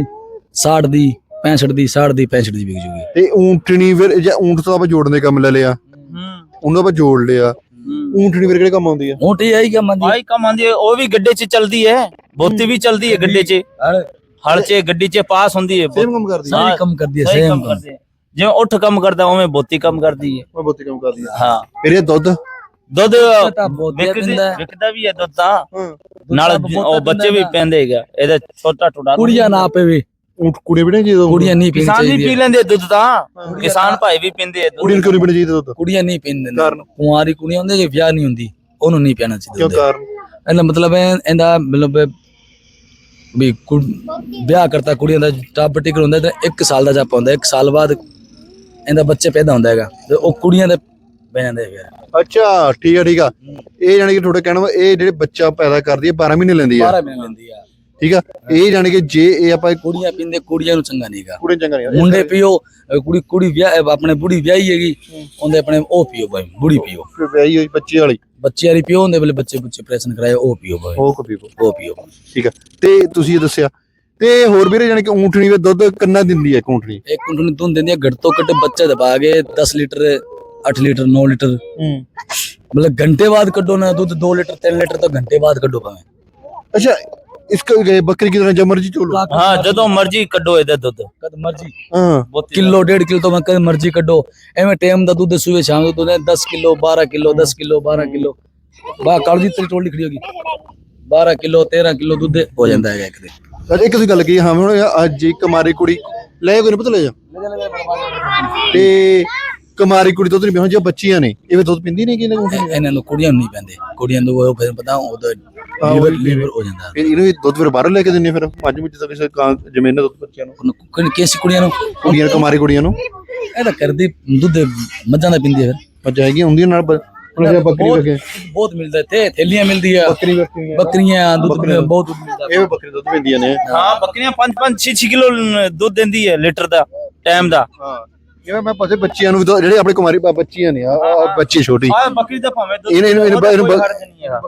60 ਦੀ 65 ਦੀ 60 ਦੀ 65 ਦੀ ਵਿਕ ਜੂਗੀ। ਤੇ ਊਂਠਣੀ ਫਿਰ ਜਾਂ ਊਂਠ ਤੋਂ ਆਪਾਂ ਜੋੜਨ ਦੇ ਕੰਮ ਲੈ ਲਿਆ। ਉਹਨੂੰ ਆਪਾਂ ਜੋੜ ਲਿਆ। ਊਂਠਣੀ ਫਿਰ ਕਿਹੜੇ ਕੰਮ ਆਉਂਦੀ ਆ? ਉਂਟ ਇਹ ਆਈ ਕੰਮ ਆਂਦੀ ਭਾਈ ਕੰਮ ਆਂਦੀ ਹੈ ਉਹ ਵੀ ਗੱਡੇ 'ਚ ਚੱਲਦੀ ਹੈ ਬੋਤੀ ਵੀ ਚੱਲਦੀ ਹੈ ਗੱਡੇ 'ਚ। ਹਲ 'ਚ ਗੱਡੀ 'ਚ ਪਾਸ ਹੁੰਦੀ ਹੈ ਸੇਮ ਕੰਮ ਕਰਦੀ ਆ। ਸਹੀ ਕੰਮ ਕਰਦੀ ਹੈ ਸੇਮ ਕੰਮ ਕਰਦੀ ਹੈ ਜਿਵੇਂ ਉੱਠ ਕੰਮ ਕਰਦਾ ਉਵੇਂ ਬੋਤੀ ਕੰਮ ਕਰਦੀ ਹੈ ਮੈਂ ਬਹੁਤੀ ਕੰਮ ਕਰਦੀ ਆ। ਹਾਂ। ਫਿਰ ਇਹ ਦੁੱਧ? ਦੁੱਧ ਵਿਕਦੀ- ਹੈ। ਵੀ ਹੈ ਦੁੱਧ ਤਾਂ। ਹਾਂ। ਨਾਲ ਉਹ ਬੱਚੇ ਵੀ ਹੈ। ਪੈਂਦੇ ਹੈਗਾ ਇਹਦਾ ਛੋਟਾ ਟੁੱਟਾ ਕੁੜੀਆਂ ਨਾ ਪੇਵੇ। ਊਂਠ ਕੁੜੀ ਵੀ ਨਹੀਂ ਚਾਹੀਦਾ ਕੁੜੀਆਂ ਨਹੀਂ ਪੀਣੀ ਕਿਸਾਨ ਵੀ ਪੀ ਲੈਂਦੇ ਦੁੱਧ ਤਾਂ। ਕਿਸਾਨ ਭਾਈ ਵੀ ਪੀਂਦੇ ਆ ਦੁੱਧ। ਕੁੜੀ ਨੂੰ ਕਿਉਂ ਨਹੀਂ ਚਾਹੀਦਾ ਦੁੱਧ? ਕੁੜੀਆਂ ਨਹੀਂ ਪੀਂਦੇ ਕਾਰਨ? ਕੁਆਰੀ ਕੁੜੀਆਂ ਹੁੰਦੀਆਂ ਜੇ ਵਿਆਹ ਨਹੀਂ ਹੁੰਦੀ ਉਹਨੂੰ ਨਹੀਂ ਪੀਣਾ ਚਾਹੀਦਾ ਕਿਉਂ। ਕਾਰਨ? ਇਹਦਾ ਮਤਲਬ ਹੈ ਇਹਦਾ ਮਤਲਬ ਵੀ ਕੁੜ- ਵਿਆਹ ਕਰਤਾ ਕੁੜੀਆਂ ਦਾ ਟੱਬ ਟਿਕਰ ਹੁੰਦਾ ਤੇ 1 ਸਾਲ ਦਾ ਜੱਪ ਹੁੰਦਾ 1 ਸਾਲ ਬਾਅਦ ਇਹਦਾ ਬੱਚੇ ਪੈਦਾ ਹੁੰਦਾ ਹੈਗਾ ਤੇ ਉਹ ਕੁੜੀਆਂ ਦੇ ਬਹਿ ਜਾਂਦੇ ਫਿਰ ਅੱਛਾ ਠੀਕ ਆ ਠੀਕ ਆ। ਇਹ ਜਾਨੀ ਕਿ ਤੁਹਾਡੇ ਕਹਿਣਾ ਇਹ ਜਿਹੜੇ ਬੱਚਾ ਪੈਦਾ ਕਰਦੀ ਹੈ 12 ਮਹੀਨੇ ਲੈਂਦੀ ਆ। 12 ਮਹੀਨੇ ਲੈਂਦੀ ਆ। ਠੀਕ ਆ? ਇਹ ਜਾਨੀ ਕਿ ਜੇ ਇਹ ਆਪਾਂ ਕੁੜੀਆਂ ਪੀਂਦੇ ਕੁੜੀਆਂ ਨੂੰ ਚੰਗਾ ਨਹੀਂਗਾ। ਕੁੜੀ ਚੰਗਾ ਨਹੀਂ ਮੁੰਡੇ ਪੀਓ ਕੁੜੀ ਕੁੜੀ ਵਿਆਹ ਆਪਣੇ ਬੁੜੀ ਵਿਆਹੀ ਹੈਗੀ ਉਹਦੇ ਆਪਣੇ ਉਹ ਪੀਓ ਭਾਈ ਬੁੜੀ ਪੀਓ। ਵਿਆਹੀ ਹੋਈ ਬੱਚੀ ਵਾਲੀ। ਬੱਚੇ ਵਾਲੀ ਪੀਓ ਹੁੰਦੇ ਵੇਲੇ ਬੱਚੇ ਬੱਚੇ ਪ੍ਰੈਸ਼ਨ ਕਰਾਏ ਉਹ ਪੀਓ ਭਾਈ। ਉਹ ਪੀਵੋ ਉਹ ਪੀਓ। ਠੀਕ ਆ। ਤੇ ਤੁਸੀਂ ਇਹ ਦੱਸਿਆ ਤੇ ਹੋਰ ਵੀਰੇ ਜਾਨੀ ਕਿ ਊਂਠਣੀ ਵੀ ਦੁੱਧ ਕਿੰਨਾ ਦਿੰਦੀ ਹੈ ਊਂਠਣੀ? ਇੱਕ ਨੂੰ ਦੁੱਧ ਦਿੰਦੀ ਹੈ ਘੱਟ ਤੋਂ ਘੱਟ ਬੱਚਾ ਦਬਾ ਕੇ 10 ਲੀਟਰ 8 ਲੀਟਰ 9 ਲੀਟਰ। ਹੂੰ। ਮਤਲਬ ਘੰਟੇ ਬਾਅਦ ਕੱਢੋ ਨਾ ਦੁੱਧ 2 ਲੀਟਰ 3 ਲੀਟਰ ਤਾਂ ਘੰਟੇ ਬਾਅਦ ਕੱਢੋ ਭਾਵੇਂ। ਅੱਛਾ ਇਸ ਕੋ ਬੱਕਰੀ की तरह जब मर्जी चलो ਹਾਂ ਜਦੋਂ ਮਰਜ਼ੀ ਕੱਢੋ ਇਹਦਾ ਦੁੱਧ ਕਦ ਮਰਜੀ हाँ ਬੋਤੀ ਕਿਲੋ ਡੇਢ ਕਿਲੋ ਤੋਂ ਮੈਂ ਕਦ ਮਰਜੀ ਕੱਢੋ ਐਵੇਂ ਟਾਈਮ ਦਾ ਦੁੱਧ ਸੂਏ ਸ਼ਾਮ ਨੂੰ ਦੁੱਧ 10 ਕਿਲੋ 12 ਕਿਲੋ 10 ਕਿਲੋ 12 ਕਿਲੋ ਬਾ ਕਾਲਜੀ ਤੇਰੀ ਟੋਲੀ ਖੜੀ ਹੋਗੀ 12 ਕਿਲੋ 13 ਕਿਲੋ ਦੁੱਧ ਹੋ ਜਾਂਦਾ ਹੈਗਾ ਇੱਕ ਦਿਨ ਅੱਛਾ ਇੱਕ ਤੁਸੀਂ ਗੱਲ ਕੀ ਹਾਂ ਹੁਣ ਅੱਜ ਇੱਕ ਕੁਮਾਰੀ ਕੁੜੀ ਲੈ ਕੋਈ ਨਹੀਂ ਪਤਾ ਲੈ ਜਾ ਤੇ ਕੁਮਾਰੀ ਕੁੜੀ ਦੁੱਧ ਨਹੀਂ ਪੀਉਂਦੀ ਜੋ ਬੱਚੀਆਂ ਨੇ ਇਹ ਵੀ ਦੁੱਧ ਪਿੰਦੀ ਨਹੀਂ ਕਿ ਇਹਨਾਂ ਨੂੰ ਇਹਨਾਂ ਨੂੰ ਕੁੜੀਆਂ ਨੂੰ ਨਹੀਂ ਪੈਂਦੇ। ਕੁੜੀਆਂ ਨੂੰ ਉਹ ਫਿਰ ਪਤਾ ਉਹਦਾ ਲੀਵਰ ਲੀਵਰ ਹੋ ਜਾਂਦਾ। ਫਿਰ ਇਹਨੂੰ ਵੀ ਦੁੱਧ ਫਿਰ ਬਾਹਰ ਲੈ ਕੇ ਦਿੰਨੇ ਫਿਰ। ਮੱਝ ਵਿੱਚ ਤਾਂ ਕਿਸੇ ਕਾਂ ਜ਼ਮੀਨ ਦਾ ਦੁੱਧ ਬੱਚਿਆਂ ਨੂੰ। ਉਹਨੂੰ ਕੁ- ਕਿਸ ਕੁੜੀਆਂ ਨੂੰ? ਕੁੜੀਆਂ ਕੁਮਾਰੀ ਕੁੜੀਆਂ ਨੂੰ। ਇਹ ਤਾਂ ਕਰਦੀ ਦੁੱਧ ਮੱਝਾਂ ਦਾ ਪਿੰਦੀ ਫਿਰ। ਮੱਝਾਂ ਹੈਗੀਆਂ ਹੁੰਦੀਆਂ ਨਾਲ ਬੱਕਰੀ ਬਹੁਤ ਵਗੇ ਬਹੁਤ ਮਿਲਦਾ ਇੱਥੇ ਥੈਲੀਆਂ ਮਿਲਦੀ ਆ ਬੱਕਰੀ ਬੱਕਰੀ ਬੱਕਰੀਆਂ ਦੁੱਧ ਬਹੁਤ ਮਿਲਦਾ। ਇਹ ਵੀ ਬੱਕਰੀ ਦੁੱਧ ਪਿੰਦੀਆਂ ਨੇ। ਹਾਂ ਬੱਕਰੀਆਂ 5 5 6 6 ਕਿਲੋ ਦੁੱਧ ਦਿੰਦੀ ਹੈ ਲੀਟਰ ਦਾ ਟਾਈਮ ਦਾ। ਹਾਂ। ਜਿਵੇਂ ਮੈਂ ਪਸੇ ਬੱਚਿਆਂ ਨੂੰ ਵੀ ਜਿਹੜੇ ਆਪਣੇ ਕੁਮਾਰੀ ਬ- ਬੱਚੀਆਂ ਨੇ ਆ ਬੱਚੀ ਛੋਟੀ। ਆ ਬੱਕਰੀ ਦਾ ਭਾਵੇਂ ਦੁੱਧ ਇਹਨੇ- ਇਹਨੂੰ- ਇਹਨੂੰ- ਕੋਈ ਹਰਜ ਨਹੀਂ ਹੈਗਾ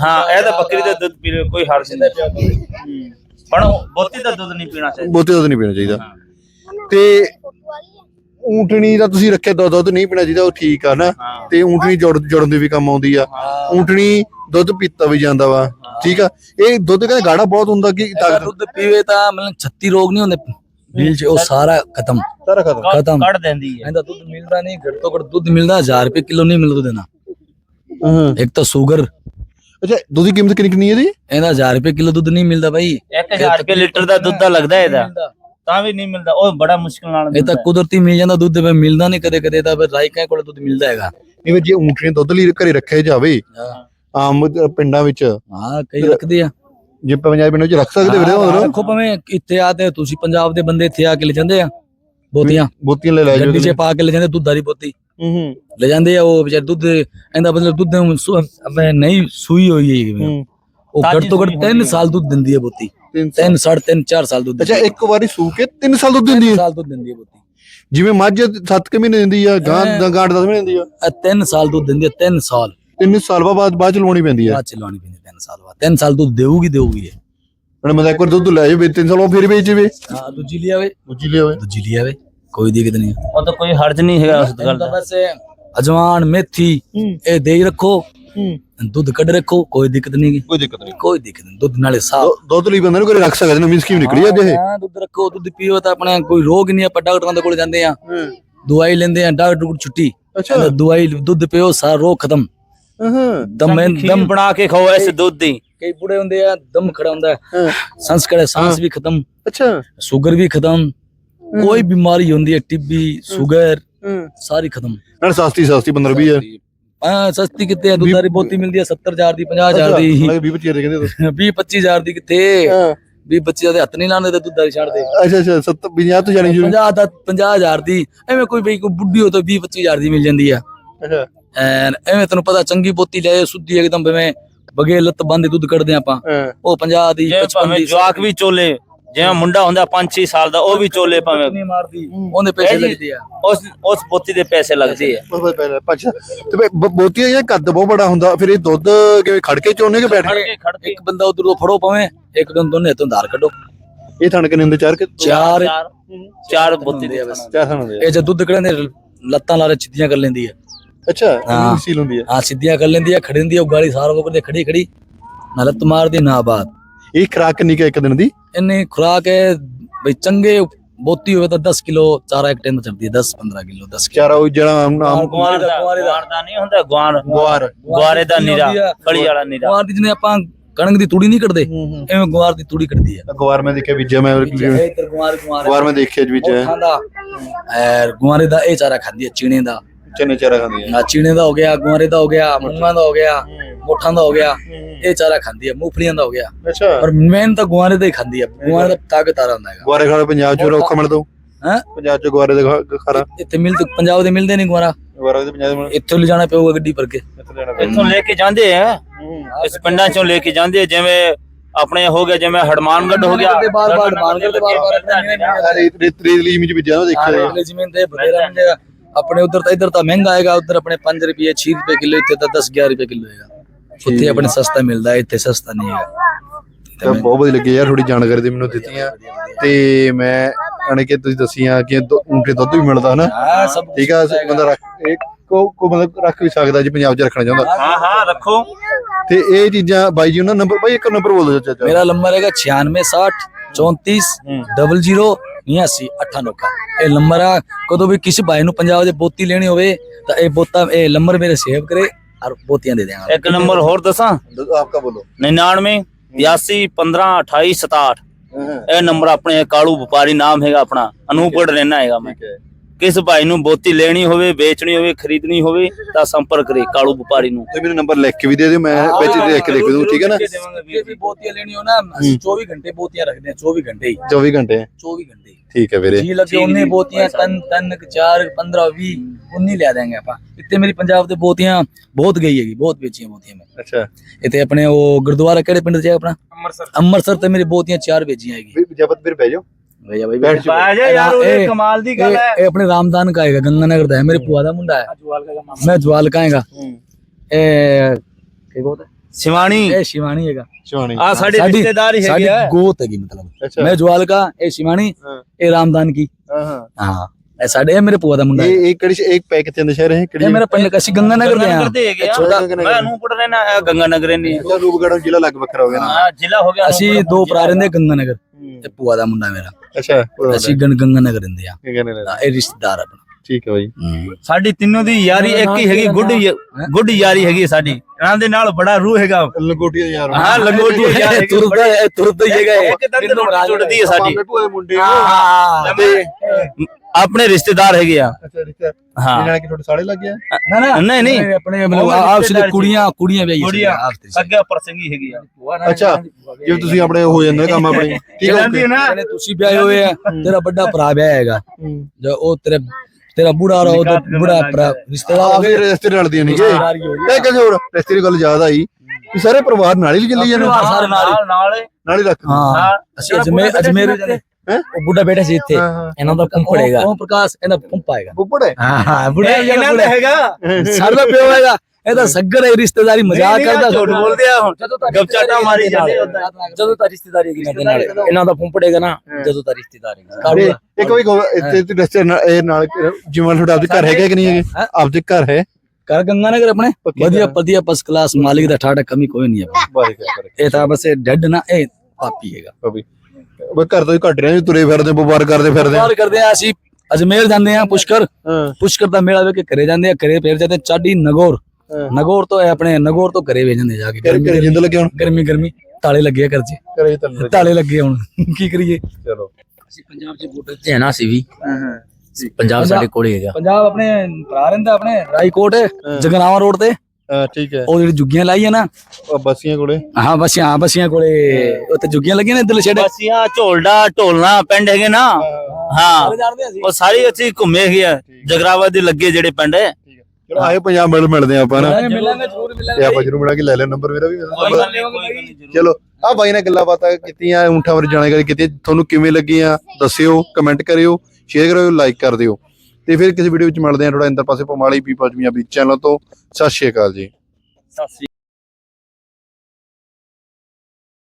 ਹਾਂ ਇਹ ਤਾਂ ਬੱਕਰੀ ਦਾ ਦੁੱਧ ਪੀ ਲਓ, ਕੋਈ ਹਰਜ ਨਹੀਂ। ਪਰ ਉਹ ਬੋਤੀ ਦਾ ਦੁੱਧ ਨਹੀਂ ਪੀਣਾ ਚਾਹੀਦਾ। ਬਹੁਤੇ ਦੁੱਧ ਨਹੀਂ ਪੀਣਾ ਚਾਹੀਦਾ। ਤੇ ਊਂਟਣੀ ਦਾ ਤੁਸੀਂ ਰੱਖਿਆ ਦੁੱਧ ਦੁੱਧ ਨਹੀਂ ਪੀਣਾ ਚਾਹੀਦਾ ਉਹ ਠੀਕ ਆ ਨਾ। ਹਾਂ। ਤੇ ਊਂਟਣੀ ਜੁੜ ਜੁੜਨ ਦੇ ਵੀ ਕੰਮ ਆਉਂਦੀ ਆ। ਊਂਟਣੀ ਦੁੱਧ ਪੀਤਾ ਵੀ ਜਾਂਦਾ ਵਾ ਠੀਕ ਆ। ਇਹ ਦੁੱਧ ਕਹਿੰਦੇ ਗਾੜਾ ਬਹੁਤ ਹੁੰਦਾ ਕਿ ਤਾਕਤ ਦੁੱਧ ਪੀਵੇ ਤਾਂ ਮਤਲਬ 36 ਰੋਗ ਨਹੀਂ ਹੁੰਦੇ। ਬੀਲ ਚ ਉਹ ਸਾਰਾ ਖਤਮ। ਸਾਰਾ ਖਤਮ। ਕੱਢ- ਖਤਮ। ਕੱਢ ਦਿੰਦੀ ਹੈ। ਇਹਦਾ ਦੁੱਧ ਮਿਲਦਾ ਨਹੀਂ ਘੱਟ ਤੋਂ ਘੱਟ ਦੁੱਧ ਮਿਲਦਾ 1000 ਰੁਪਏ ਕਿਲੋ ਨਹੀਂ ਮਿਲਦਾ ਦੇਣਾ ਇੱਕ ਤਾਂ ਸ਼ੂਗਰ। ਅੱਛਾ ਦੁੱਧ ਦੀ ਕੀਮਤ ਕਿੰਨੀ ਕਿੰਨੀ ਹੈ ਜੀ ਇਹਦਾ 1000 ਰੁਪਏ ਕਿਲੋ ਦੁੱਧ ਨਹੀਂ ਮਿਲਦਾ ਬਾਈ। 1000 ਰੁਪਏ ਲੀਟਰ ਦਾ ਦੁੱਧ ਤਾਂ ਲੱਗਦਾ ਇਹਦਾ। ਤਾਂ ਵੀ ਨਹੀਂ ਮਿਲਦਾ। ਉਹ ਬੜਾ ਮੁਸ਼ਕਿਲ ਨਾਲ ਇਹ ਤਾਂ ਕੁਦਰਤੀ ਮਿਲ ਜਾਂਦਾ ਦੁੱਧ ਪਰ ਮਿਲਦਾ ਨਹੀਂ ਕਦੇ ਕਦੇ ਤਾਂ ਫਿਰ ਰਾਈਕਾਂ ਕੋਲ ਦੁੱਧ ਮਿਲਦਾ ਹੈਗਾ। ਜਿਵੇਂ ਜੇ ਊਂਟਣੀ ਦੁੱਧ ਲਈ ਘਰੇ ਰੱਖਿਆ ਜਾਵੇ ਆਮ ਪਿੰਡਾਂ ਵਿੱਚ ਹਾਂ ਕਈ ਰੱਖਦੇ ਆ। ਜੇ ਪੰਜਾਬੀ ਪਿੰਡਾਂ ਵਿੱਚ ਰੱਖ ਸਕਦੇ ਵੀਰੇ ਹਾਂ, ਹੋਰ ਰੱਖੋ ਭਾਵੇਂ ਇੱਥੇ ਆ ਤੇ ਤੁਸੀਂ ਪੰਜਾਬ ਦੇ ਬੰਦੇ ਇੱਥੇ ਆ ਕੇ ਲੈ ਜਾਂਦੇ ਆ ਬੋਤੀਆਂ। ਬੋਤੀਆਂ ਲੈ ਲੈ ਜਾਓ ਗੱਡੀ 'ਚ ਪਾ ਕੇ ਲੈ ਜਾਂਦੇ ਦੁੱਧ ਵਾਲੀ ਬੋਤੀ। ਹੂੰ ਹੂੰ। ਲੈ ਜਾਂਦੇ ਆ ਉਹ ਵਿਚਾਰ ਦੁੱਧ ਇਹਦਾ ਮਤਲਬ ਦੁੱਧ ਨੂੰ ਸੁ- ਆਪਣੇ ਨਹੀਂ ਸੂਈ ਹੋਈ ਹੈ ਜਿਵੇਂ। ਹੂੰ। ਉਹ ਘੱਟ ਤੋਂ ਘੱਟ ਸੂਈ 3 ਹੁੰਦੀ ਸਾਲ ਦੁੱਧ ਦਿੰਦੀ ਹੈ ਬੋਤੀ। ਤਿੰਨ ਸਾਲ। 3 ਸਾਢੇ ਤਿੰਨ 4 ਸਾਲ ਦੁੱਧ ਅੱਛਾ ਇੱਕ ਵਾਰੀ ਸੂ ਕੇ 3 ਸਾਲ ਦੁੱਧ ਦਿੰਦੀ ਤਿੰਨ ਹੈ ਸਾਲ ਦੁੱਧ ਦਿੰਦੀ ਹੈ ਬੋਤੀ। ਜਿਵੇਂ ਮੱਝ 7 ਮਹੀਨੇ ਦਿੰਦੀ ਆ ਗਾਂ ਹਾਂ। ਗਾਂ 10 ਮਹੀਨੇ ਦਿੰਦੀ ਆ। ਇਹ 3 ਸਾਲ ਦੁੱਧ ਦਿੰਦੀ ਹੈ 3 ਸਾਲ। 3 ਸਾਲ ਬਾਅਦ ਬਾਅਦ ਚ ਲਵਾਉਣੀ ਪੈਂਦੀ ਆ। ਬਾਅਦ ਚਲਾਉਣੀ ਪੈਂਦੀ 3 ਸਾਲ ਬਾਅਦ। 3 ਸਾਲ ਦੁੱਧ ਦੇਊਗੀ ਦੇਊਗੀ ਇਹ। ਹੁਣ ਮੈਂ ਇੱਕ ਵਾਰ ਦੁੱਧ ਲੈ ਜਾਵੇ 3 ਸਾਲ ਫਿਰ ਵੇਚਵੇ ਹਾਂ ਦੂਜੀ ਲਈ ਆਵੇ। ਦੂਜੀ ਲਿਆਵੇ ਦੂਜੀ ਲਈ ਆਵੇ ਕੋਈ ਦਿੱਕਤ ਨਹੀਂ। ਉਹ ਤਾਂ ਕੋਈ ਹਰਜ ਨਹੀਂ ਹੈਗਾ ਉਸ ਗੱਲ ਦਾ। ਬਸ ਅਜਵਾਨ ਮੇਥੀ ਇਹ ਦੇ ਹੀ ਰੱਖੋ। ਹੂੰ। ਦੁੱਧ ਕੱਢ ਰੱਖੋ ਕੋਈ ਦਿੱਕਤ ਨਹੀਂ। ਕੋਈ ਦਿੱਕਤ ਨਹੀਂ। ਕੋਈ ਦਿੱਕਤ ਨਹੀਂ ਦੁੱਧ ਨਾਲੇ ਸਾਫ਼। ਦੁੱਧ ਲਈ ਬੰਦੇ ਨੂੰ ਘਰੇ ਰੱਖ ਸਕਦੇ ਨਵੀਂ ਸਕੀਮ ਨਿਕਲੀ ਅੱਜ ਇਹ? ਹਾਂ ਦੁੱਧ ਰੱਖੋ ਦੁੱਧ ਪੀਓ ਤਾਂ ਆਪਣਾ ਕੋਈ ਰੋਗ ਨਹੀਂ ਆਪਾਂ ਡਾਕਟਰਾਂ ਦੇ ਕੋਲ ਜਾਂਦੇ ਆ ਹਾਂ। ਦਵਾਈ ਲੈਂਦੇ ਆ ਡਾਕਟਰ ਕੋਲ ਛੁੱਟੀ। ਅੱਛਾ। ਦਵਾਈ ਦੁੱਧ ਪੀਓ ਸਾਰਾ ਰੋਗ ਖਤਮ। ਹਾਂ ਦਮ ਦਮ ਬਣਾ ਕੇ ਖਾਓ ਇਸ ਦੁੱਧ ਦੀ। ਕਈ ਬੁੜੇ ਹੁੰਦੇ ਆ ਦਮ ਖੜਾ ਹੁੰਦਾ ਸੰਸ ਕੜੇ ਸਾਹ ਵੀ ਖਤਮ। ਅੱਛਾ। ਸ਼ੂਗਰ ਵੀ ਖਤਮ। ਕੋਈ ਬਿਮਾਰੀ ਹੁੰਦੀ ਹੈ ਟੀਬੀ ਸ਼ੂਗਰ ਸਾਰੀ ਖਤਮ। ਨਾਲ ਸਸਤੀ ਸਸਤੀ 15 20 ਹੈ ਹਾਂ ਸਸਤੀ ਕਿੱਥੇ ਹੈ? ਦੁੱਧਾਰੀ ਬੋਤੀ ਮਿਲਦੀ ਹੈ 70000 ਦੀ 50000 ਦੀ। 20 25 ਦੇ ਕਹਿੰਦੇ 20 25000 ਦੀ ਕਿੱਥੇ? ਵੀ ਬੱਚਿਆਂ ਦੇ ਹੱਥ ਨਹੀਂ ਲਾਉਂਦੇ ਤੇ ਦੁੱਧਾਂ ਹੀ ਛੱਡਦੇ। ਅੱਛਾ ਅੱਛਾ 70 50 ਤੋਂ ਜਾਣੀ ਜੁਰੀ 50 ਦਾ 50000 ਦੀ। ਐਵੇਂ ਕੋਈ ਬਈ ਕੋਈ ਬੁੱਢੀ ਹੋ ਤਾਂ 20 25000 ਦੀ ਮਿਲ ਜਾਂਦੀ ਆ। ਅੱਛਾ। ਐਵੇਂ ਤੈਨੂੰ ਪਤਾ ਚੰਗੀ ਬੋਤੀ ਲੈ ਸੁੱਧੀ ਇੱਕਦਮ ਬਵੇਂ। ਬਗੇ ਲੱਤ ਬੰਦੇ ਦੁੱਧ ਕੱਢਦੇ ਆਪਾਂ। ਉਹ 50 ਦੀ ਜੇ 55 ਭਾਵੇਂ ਦੀ ਜਵਾਕ ਵੀ ਚੋਲੇ ਜਿਵੇਂ ਮੁੰਡਾ ਹੁੰਦਾ 5-6 ਸਾਲ ਦਾ ਉਹ ਵੀ ਚੋਲੇ ਭਾਵੇਂ। ਨਹੀਂ ਮਾਰਦੀ ਉਹਦੇ ਪੈਸੇ ਜੀ- ਲੱਗਦੇ ਆ। ਉਸ ਉਸ ਪੋਤੀ ਦੇ ਪੈਸੇ ਲੱਗਦੇ ਆ। ਤੇ ਬੋਤੀਆਂ ਇਹ ਕੱਦ ਬਹੁਤ ਬੜਾ ਹੁੰਦਾ ਫਿਰ ਇਹ ਦੁੱਧ ਕਿਵੇਂ ਖੜ ਕੇ ਚੋਣੇ ਕਿ ਬੈਠ ਕੇ? ਇੱਕ ਬੰਦਾ ਉਧਰ ਤੋਂ ਫੜੋ ਪਵੇਂ ਇੱਕ ਦਿਨ ਦੋਨੇ ਹੱਥੋਂ ਧਾਰ ਕੱਢੋ। ਇਹ ਥਣ ਕਿੰਨੇ ਹੁੰਦੇ ਚਾਰ ਕਿ ਚਾਰ ਚਾਰ। ਪੋਤੀ ਦੇ ਬਸ। ਚਾਰ ਥਣ ਹੁੰਦੇ ਆ। ਇਹ ਜਦ ਦੁੱਧ ਕੱਢਦੇ ਲੱਤਾਂ ਲਾਰੇ ਚਿੱਤੀਆਂ ਕਰ ਲੈਂਦੀ ਹੈ ਅੱਛਾ ਹਾਂ। ਇਹ ਸੀਲ ਹੁੰਦੀ ਹੈ। ਹਾਂ ਸਿੱਧੀਆਂ ਕਰ ਲੈਂਦੀ ਹੈ ਖੜੀ ਹੁੰਦੀ ਹੈ ਉਹ ਗਾਲੀ ਸਾਰ ਵਗਰ ਦੇ ਖੜੀ ਖੜੀ ਨਾ ਲੱਤ ਮਾਰਦੀ ਨਾ ਬਾਤ। ਇਹ ਖਰਾਕ ਕਿੰਨੀ ਕੁ ਹੈ ਇੱਕ ਦਿਨ ਦੀ? ਇੰਨੀ ਖੁਰਾਕ ਹੈ ਬਈ ਚੰਗੇ ਬੋਤੀ ਹੋਵੇ ਤਾਂ 10 ਕਿਲੋ ਚਾਰਾ ਇੱਕ ਟਾਈਮ ਦਾ ਚੜਦੀ ਹੈ 10 15 ਕਿਲੋ 10 ਕਿਲੋ। ਚਾਰਾ ਉਹ ਜਿਹੜਾ ਆਮ ਆਮ ਗੁਆਰ ਦਾ ਗੁਆਰੇ ਦਾ। ਗੁਆਰ ਦਾ ਨਹੀਂ ਹੁੰਦਾ ਗੁਆਰ। ਗੁਆਰ। ਗੁਆਰੇ ਦਾ ਨੀਰਾ ਫਲੀ ਵਾਲਾ ਨੀਰਾ। ਗੁਆਰ ਦੀ ਜਿਹਨੇ ਆਪਾਂ ਕਣਕ ਦੀ ਤੂੜੀ ਨਹੀਂ ਕੱਢਦੇ ਐਵੇਂ ਗੁਆਰ ਦੀ ਤੂੜੀ ਕੱਢਦੀ ਹੈ। ਗੁਆਰ ਮੈਂ ਦੇਖਿਆ ਬੀਜਿਆ ਮੈਂ ਇੱਧਰ ਗੁਆਰ ਗੁਆਰ। ਗੁਆਰ ਮੈਂ ਦੇਖਿਆ ਜੀ ਵਿੱਚ ਉਹ ਖਾਂਦਾ। ਐਰ ਗੁਆਰੇ ਦਾ ਇਹ ਚਾਰਾ ਖਾਂਦੀ ਹੈ ਚੀਣੇ ਦਾ। ਚਨੇ ਚਾਰਾ ਖਾਂਦੀ ਹੈ ਨਾ ਚੀਣੇ ਦਾ ਹੋ ਗਿਆ ਗੁਆਰੇ ਦਾ ਹੋ ਗਿਆ ਮੂੰਗਾਂ ਦਾ ਹੋ ਗਿਆ ਮੋਠਾਂ ਦਾ ਹੋ ਗਿਆ ਇਹ ਚਾਰਾ ਖਾਂਦੀ ਹੈ ਮੂੰਗਫਲੀਆਂ ਦਾ ਹੋ ਗਿਆ। ਅੱਛਾ। ਪਰ ਮੇਨ ਤਾਂ ਗੁਆਰੇ ਦਾ ਹੀ ਖਾਂਦੀ ਹੈ ਗੁਆਰੇ ਦਾ ਤਾਕਤ ਆ ਹੁੰਦਾ ਹੈਗਾ। ਗੁਆਰੇ ਖਾਣਾ ਪੰਜਾਬ ਚ ਔਖਾ ਮਿਲ ਦੋ ਹੈਂ? ਪੰਜਾਬ ਚ ਗੁਆਰੇ ਦੇ ਖਾ- ਖਾਣਾ ਇੱਥੇ ਮਿਲ ਪੰਜਾਬ ਦੇ ਮਿਲਦੇ ਨਹੀਂ ਗੁਆਰਾ ਗੁਆਰੇ ਦੇ ਪੰਜਾਬ ਦੇ ਇੱਥੋਂ ਲਿਜਾਣਾ ਪਊਗਾ ਗੱਡੀ ਭਰ ਕੇ। ਇੱਥੇ ਲੈ ਕੇ ਜਾਂਦੇ ਆ। ਇਸ ਪਿੰਡਾਂ ਚੋਂ ਲੈ ਕੇ ਜਾਂਦੇ ਆ, ਜਿਵੇਂ ਆਪਣੇ ਹੋ ਗਿਆ ਜਿਵੇਂ ਹੜਮਾਨਗੜ ਹੋ ਗਿਆ। ਬਾਰ-ਬਾਰ ਹਨੂਮਾਨਗੜ੍ਹ ਦੇ ਬਾਰ-ਬਾਰ ਆਪਣੇ ਰੇਤ ਰੇਤ ਰੇਤਲੀ ਵਿੱਚ ਬੀਜਿਆ ਉਹ ਦੇਖਿਆ ਅਗਲੇ ਜ਼ਮੀਨ ਤੇ ਬਥੇਰਾ ਮਿਲੇਗਾ ਆਪਣੇ ਉਧਰ ਤਾਂ ਇਧਰ ਤਾਂ ਮਹਿੰਗਾ ਆਏਗਾ ਉਧਰ ਆਪਣੇ 5 ਰੁਪਏ 6 ਰੁਪਏ ਕਿਲੋ ਇੱਥੇ ਤਾਂ 10 11 ਰੁਪਏ ਕਿਲੋ ਹੈਗਾ ਉੱਥੇ ਆਪਣੇ ਸਸਤਾ ਮਿਲਦਾ ਹੈ ਇੱਥੇ ਸਸਤਾ ਨਹੀਂ ਹੈਗਾ ਤਾਂ ਬਹੁਤ ਵਧੀਆ ਲੱਗੇ ਯਾਰ ਥੋੜੀ ਜਾਣਕਾਰੀ ਤੇ ਮੈਨੂੰ ਦਿੱਤੀਆਂ ਤੇ ਮੈਂ ਅਣ ਕੇ ਤੁਸੀਂ ਦੱਸੀਆਂ ਕਿ ਦੁ- ਊਂਠ ਦੁੱਧ ਵੀ ਮਿਲਦਾ ਹਨਾ ਹਾਂ ਸਭ ਠੀਕ ਆ ਬੰਦਾ ਰੱਖ ਇਹ ਕੋ ਕੋ ਮਤਲਬ ਰੱਖ ਵੀ ਸਕਦਾ ਜੀ ਪੰਜਾਬ 'ਚ ਰੱਖਣਾ ਚਾਹੁੰਦਾ ਹਾਂ ਹਾਂ ਰੱਖੋ ਤੇ ਇਹ ਚੀਜ਼ਾਂ ਬਾਈ ਜੀ ਉਹਨਾਂ ਨੰਬਰ ਬਾਈ ਇੱਕ ਨੰਬਰ ਬੋਲ ਦਿਓ ਚਾਚਾ मेरा नंबर है छियानवे साठ चौंतीस डबल जीरो उन्यासी अठानवे का ਇਹ ਨੰਬਰ ਆ ਕਦੋਂ ਵੀ ਕਿਸੇ ਭਾਈ ਨੂੰ ਪੰਜਾਬ ਦੇ ਬੋਤੀ ਲੈਣੀ ਹੋਵੇ ਤਾਂ ਇਹ ਬੋਤਾ ਇਹ ਨੰਬਰ ਮੇਰੇ ਸੇਵ ਕਰੇ ਔਰ ਬੋਤੀਆਂ ਦੇ ਦੇਵਾਂਗਾ ਇੱਕ ਨੰਬਰ ਹੋਰ ਦੱਸਾਂ ਆਪਕਾ ਬੋਲੋ 99 82 15 28 67 ਇਹ ਨੰਬਰ ਆਪਣੇ ਕਾਲੂ ਵਪਾਰੀ ਨਾਮ ਹੈਗਾ ਆਪਣਾ ਅਨੂਪਗੜ ਰਹਿਣਾ ਹੈਗਾ ਮੈਂ ਠੀਕ ਹੈ ਕਿਸ ਭਾਈ ਨੂੰ ਬੋਤੀ ਲੈਣੀ ਹੋਵੇ ਵੇਚਣੀ ਹੋਵੇ ਖਰੀਦਣੀ ਹੋਵੇ ਤਾਂ ਸੰਪਰਕ ਕਰੇ ਕਾਲੂ ਵਪਾਰੀ ਨੂੰ ਤੇ ਮੈਨੂੰ ਨੰਬਰ ਲਿਖ ਕੇ ਵੀ ਦੇ ਦਿਓ ਮੈਂ ਵਿੱਚ ਲਿਖ ਕੇ ਲਿਖ ਦੂੰ ਠੀਕ ਹੈ ਨਾ ਜੇ ਵੀ ਬੋਤੀਆਂ ਲੈਣੀ ਹੋ ਨਾ ਅਸੀਂ 24 ਘੰਟੇ ਬੋਤੀਆਂ ਰੱਖਦੇ ਹਾਂ 24 ਘੰਟੇ ਹੀ 24 ਘੰਟੇ 24 घंटे ਠੀਕ ਹੈ ਵੀਰੇ। ਜੀ ਲੱਗੇ ਉਹਨੇ ਬੋਤੀਆਂ ਤਨ ਤਨ 4 15 20 19 ਲਿਆ ਦੇਾਂਗੇ ਆਪਾਂ। ਇੱਥੇ ਮੇਰੀ ਪੰਜਾਬ ਦੇ ਬੋਤੀਆਂ ਬਹੁਤ ਗਈ ਹੈਗੀ ਬਹੁਤ ਵੇਚੀਆਂ ਬੋਤੀਆਂ ਮੈਂ। ਅੱਛਾ। ਇੱਥੇ ਆਪਣੇ ਉਹ ਗੁਰਦੁਆਰਾ ਕਿਹੜੇ ਪਿੰਡ ਚ ਹੈ ਆਪਣਾ? ਅੰਮ੍ਰਿਤਸਰ। ਅੰਮ੍ਰਿਤਸਰ ਤੇ ਮੇਰੀ ਬੋਤੀਆਂ ਚਾਰ ਵੇਚੀਆਂ ਹੈਗੀ ਵੀ ਜਬਤ ਵੀਰ ਬਹਿ ਜਾਓ। ਭਈਆ ਭਾਈ ਬੈਠ ਬਾਜਾ ਯਾਰ ਇਹ- ਉਹ ਕਮਾਲ ਦੀ ਗੱਲ ਹੈ। ਇਹ ਆਪਣੇ ਰਾਮਦਾਨ का ਹੈਗਾ ਗੰਗਾਨਗਰ ਦਾ ਹੈ। ਮੇਰੇ ਭੂਆ ਦਾ ਮੁੰਡਾ ਹੈ। ਮੈਂ ਜਵਾਲ ਹੈਗਾ। ਇਹ ਕੀ ਬੋਲਦਾ? ਸਿਵਾਣੀ। ਇਹ ਸ਼ਿਵਾਨੀ ਹੈਗਾ। ਚੋਣੀ ਆ ਸਾਡੇ ਰਿਸ਼ਤੇਦਾਰ ਹੀ ਹੈਗੇ ਆ। ਗੋਤ ਹੈਗੀ ਮਤਲਬ। ਮੈਂ ਜਵਾਲ ਕਾ ਇਹ ਸ਼ਿਵਾਨੀ ਇਹ ਰਾਮਦਾਨ ਕੀ। ਹਾਂ ਹਾਂ। ਹਾਂ ਇਹ ਸਾਡੇ ਮੇਰੇ ਭੂਆ ਦਾ ਮੁੰਡਾ ਇਹ ਇੱਕ ਕੜੀ ਇੱਕ ਪੈਕ ਚੰਦ ਸ਼ਹਿਰ ਹੈ ਇਹ ਮੇਰਾ ਪਿੰਡ ਕਸ਼ੀ ਗੰਗਾ ਨਗਰ ਦੇ ਆ। ਦੇ ਹੈਗੇ ਆ। ਅੱਛਾ, ਗੰਗਾ ਨਗਰ। ਗੰਗਾ ਨਗਰ ਨੇ ਇਹਦਾ ਰੂਪਗੜ੍ਹ ਜ਼ਿਲ੍ਹਾ ਲੱਗ ਵੱਖਰਾ ਹੋ ਗਿਆ ਨਾ। ਹਾਂ ਜ਼ਿਲ੍ਹਾ ਹੋ ਗਿਆ ਅਸੀਂ ਦੋ ਭਰਾ ਰਹਿੰਦੇ ਗੰਗਾ ਨਗਰ। ਤੇ ਭੂਆ ਦਾ ਮੁੰਡਾ ਮੇਰਾ। ਅੱਛਾ ਅਸੀਂ ਗੰ- ਗੰਗਾ ਨਗਰ ਰਹਿੰਦੇ ਆ। ਇਹ ਰਿਸ਼ਤੇਦਾਰ ਆ ਆਪਣਾ। ਠੀਕ ਹੈ ਬਾਈ। ਸਾਡੀ ਤਿੰਨੋਂ ਦੀ ਯਾਰੀ ਇੱਕ ਹੀ ਹੈਗੀ ਗੁੱਡ ਗੁੱਡ ਯਾਰੀ ਹੈਗੀ ਸਾਡੀ। ਇਹਨਾਂ ਦੇ ਨਾਲ ਬੜਾ ਰੂਹ ਹੈਗਾ। ਲੰਗੋਟੀ ਦਾ ਯਾਰ। ਹਾਂ ਲੰਗੋਟੀ ਯਾਰ ਹੈਗੀ। ਤੁਰਦਾ ਹੈ ਤੁਰਦਾ ਹੀ ਹੈਗਾ ਇਹ। ਕਿਦਾਂ ਜੁੜਦੀ ਹੈ ਸਾਡੀ। ਭੂਏ ਮੁੰਡੇ ਹਾਂ ਤੇ ਆਪਣੇ ਰਿਸ਼ਤੇਦਾਰ ਹੈਗੇ ਆ। ਹਾਂ। ਇਹਨਾਂ ਕਿ ਤੁਹਾਡੇ ਸਾਲੇ ਲੱਗ ਗਿਆ? ਨਾ ਨਾ। ਨਹੀਂ ਨਹੀਂ। ਆਪਣੇ ਮਤਲਬ ਆਪਸ ਵਿੱਚ ਕੁੜੀਆਂ ਕੁੜੀਆਂ ਵੀ ਆਈ ਕੁੜੀਆਂ ਅੱਗੇ ਪ੍ਰਸੰਗੀ ਹੈਗੀ ਆ। ਅੱਛਾ ਜਿਵੇਂ ਤੁਸੀਂ ਆਪਣੇ ਹੋ ਜਾਂਦੇ ਕੰਮ ਆਪਣੇ। ਠੀਕ ਹੈ ਜਾਂਦੀ ਹੈ ਨਾ। ਜਿਹੜੇ ਤੁਸੀਂ ਵਿਆਹੇ ਹੋਏ ਆ ਤੇਰਾ ਵੱਡਾ ਭਰਾ ਵਿਆਹ ਹੈਗਾ। ਜੋ ਉਹ ਤੇਰੇ ਤੇਰਾ ਬੁੜਾ ਰਹਾ ਉਹਦਾ ਬੁੜਾ ਭਰਾ ਰਿਸ਼ਤੇਦਾਰ ਆ ਹੋ ਗਏ ਫਿਰ ਰਿਸ਼ਤੇ ਰਲਦੀਆਂ ਨਹੀਂ ਰਿਸ਼ਤੇਦਾਰੀ ਹੋ ਗਈ। ਇਹ ਕਹਿੰਦੇ ਹੋਰ ਰਿਸ਼ਤੇ ਦੀ ਗੱਲ ਯਾਦ ਆਈ ਕਿ ਸਾਰੇ ਪਰਿਵਾਰ ਨਾਲ ਹੀ ਚੱਲੀ ਜਾਂਦੇ ਪਰਿਵਾਰ ਸਾਰੇ ਨਾਲ ਹੀ। ਨਾਲ ਨਾਲ। ਨਾਲ ਹੀ ਰੱਖ ਹਾਂ ਅਸੀਂ ਅਜਮੇਰ ਅਜਮੇਰ ਹੈਂ? ਉਹ ਬੁੱਢਾ ਬੈਠਾ ਸੀ ਇੱਥੇ। ਹਾਂ ਇਹਨਾਂ ਦਾ ਪੰਪ ਉਹ ਪ੍ਰਕਾਸ਼ ਇਹਦਾ ਪੰਪ ਆਏਗਾ। ਬੁੱਪੜ ਹੈ ਹਾਂ ਹਾਂ ਬੁੱਢਾ ਇਹਨਾਂ ਦਾ ਹੈਗਾ। ਸਾਡਾ ਪਿਓ ਹੈਗਾ। ਇਹਦਾ ਸੱਗਰ ਹੈ ਰਿਸ਼ਤੇਦਾਰੀ ਮਜ਼ਾਕ ਕਰਦਾ ਝੂਠ ਬੋਲਦੇ ਆ ਹੁਣ। ਗਪਚਾਟਾ ਮਾਰੀ ਜਾਂਦੇ। ਜਦੋਂ ਤਾਂ ਰਿਸ਼ਤੇਦਾਰੀ ਹੈਗੀ ਨਾਲ ਇਹਨਾਂ ਦਾ ਪੰਪ ਪੜੇਗਾ ਨਾ ਜਦੋਂ ਤਾਂ ਰਿਸ਼ਤੇਦਾਰੀ ਇੱਕ ਵੀ ਇੱਥੇ ਤੇ ਨਾਲ ਇਹ ਨਾਲ ਜਿਵੇਂ ਤੁਹਾਡਾ ਆਪਦੇ ਘਰ ਹੈਗਾ ਕਿ ਨਹੀਂ ਹੈਗੇ? ਆਪਦੇ ਘਰ ਹੈ? ਕਰ ਗੰਗਾ ਨਗਰ ਆਪਣੇ ਵਧੀਆ। ਵਧੀਆ ਫਸਟ ਕਲਾਸ ਮਾਲਿਕ ਦਾ ਠਾੜਾ ਕਮੀ ਕੋਈ ਨਹੀਂ ਹੈ ਇਹ ਤਾਂ ਬਸ ਇਹ ਡੈਡ ਨਾ ਇਹ ਪਾਪੀ ਹੈਗਾ। ਉਹ ਘਰ ਤੋਂ ਹੀ ਘੱਟ ਰਹੇ ਤੁਰੇ ਫਿਰਦੇ ਵਪਾਰ ਕਰਦੇ ਫਿਰਦੇ ਬਾਹਰ ਕਰਦੇ ਆ ਅਸੀਂ ਅਜਮੇਰ ਜਾਂਦੇ ਆ ਪੁਸ਼ਕਰ। ਪੁਸ਼ਕਰ ਦਾ ਮੇਲਾ ਵੇਖ ਕੇ ਘਰੇ ਜਾਂਦੇ ਆ ਘਰੇ ਫੇਰ ਜਾਂਦੇ ਚਾਡੀ ਨਗੌਰ। ਨਗੌਰ ਤੋਂ ਆਪਣੇ ਨਗੌਰ ਤੋਂ ਘਰੇ ਵੇ ਜਾਂਦੇ ਜਾ ਕੇ। ਘਰੇ ਜਿੰਦ ਲੱਗੇ ਹੁਣ। ਗਰਮੀ ਗਰਮੀ। ਤਾਲੇ ਲੱਗੇ ਆ ਘਰੇ ਤਾਂ ਤਾਲੇ ਲੱਗੇ। ਹੁਣ। ਕੀ ਕਰੀਏ? ਚਲੋ। ਅਸੀਂ ਪੰਜਾਬ 'ਚ ਵੋਟ ਤੇ ਹੈ ਨਾ ਅਸੀਂ ਵੀ। ਹਾਂ ਹਾਂ। ਪੰਜਾਬ ਸਾਡੇ ਕੋਲ ਹੀ ਹੈਗਾ। ਪੰਜਾਬ ਆਪਣੇ ਭਰਾ ਰਹਿੰਦਾ ਆਪਣੇ ਰਾਈਕੋਟ ਜਗਰਾਵਾ ਰੋਡ ਤੇ। ਹਾਂ ਠੀਕ ਹੈ। ਉਹ ਜਿਹੜੀ ਜੁੱਗੀਆਂ ਲਾਈਆਂ ਨਾ। ਉਹ ਬੱਸੀਆਂ ਕੋਲੇ। ਹਾਂ ਬਸੀਆਂ ਹਾਂ ਬਸੀਆਂ ਕੋਲੇ। ਉੱਤੇ ਜੁੱਗੀਆਂ ਲੱਗੀਆਂ ਨੇ ਇੱਧਰਲੇ ਛੇੜੇ? ਬਸੀਆਂ ਝੋਲਡਾ ਢੋਲਣਾ ਪਿੰਡ ਹੈਗੇ ਨਾ। ਹਾਂ। ਉਹ ਸਾਰੀ ਅਸੀਂ ਘੁੰਮੇ ਹੈਗੇ ਆ। ਜਗਰਾਵਾ ਦੇ ਲੱਗੇ ਜਿਹੜੇ ਪਿੰਡ। ਹੈ ਚਲੋ ਆਏ ਪੰਜਾਬ ਮਿਲ ਮਿਲਦੇ ਆ ਆਪਾਂ ਨਾ ਮਿਲਾਂਗੇ ਜ਼ਰੂਰ ਤੇ ਆਪਾਂ ਜਰੂਰ ਮਿਲਾ ਕੇ ਲੈ ਲਿਓ ਨੰਬਰ ਮੇਰਾ ਵੀ ਕੋਈ ਗੱਲ ਨਹੀਂ ਕੋਈ ਗੱਲ ਨਹੀਂ ਚਲੋ ਆ ਬਾਈ ਨੇ ਗੱਲਾਂ ਬਾਤਾਂ ਕੀਤੀਆਂ ਊਂਠਾਂ ਬਾਰੇ ਜਾਣਕਾਰੀ ਕੀਤੀ ਤੁਹਾਨੂੰ ਕਿਵੇਂ ਲੱਗੀਆਂ ਦੱਸਿਓ ਕਮੈਂਟ ਕਰਿਓ ਸ਼ੇਅਰ ਕਰਿਓ ਲਾਈਕ ਕਰ ਦਿਓ। ਤੇ ਫਿਰ ਕਿਸੇ ਵੀਡੀਓ ਵਿੱਚ ਮਿਲਦੇ ਆ ਥੋੜਾ ਇੰਦਰ ਪਾਸੇ ਪਮਾਲੀ ਪੀਪਲ ਪੰਜਾਬੀ ਚੈਨਲ ਤੋਂ। ਸਤਿ ਸ਼੍ਰੀ ਅਕਾਲ ਜੀ। ਸਤਿ ਸ੍ਰੀ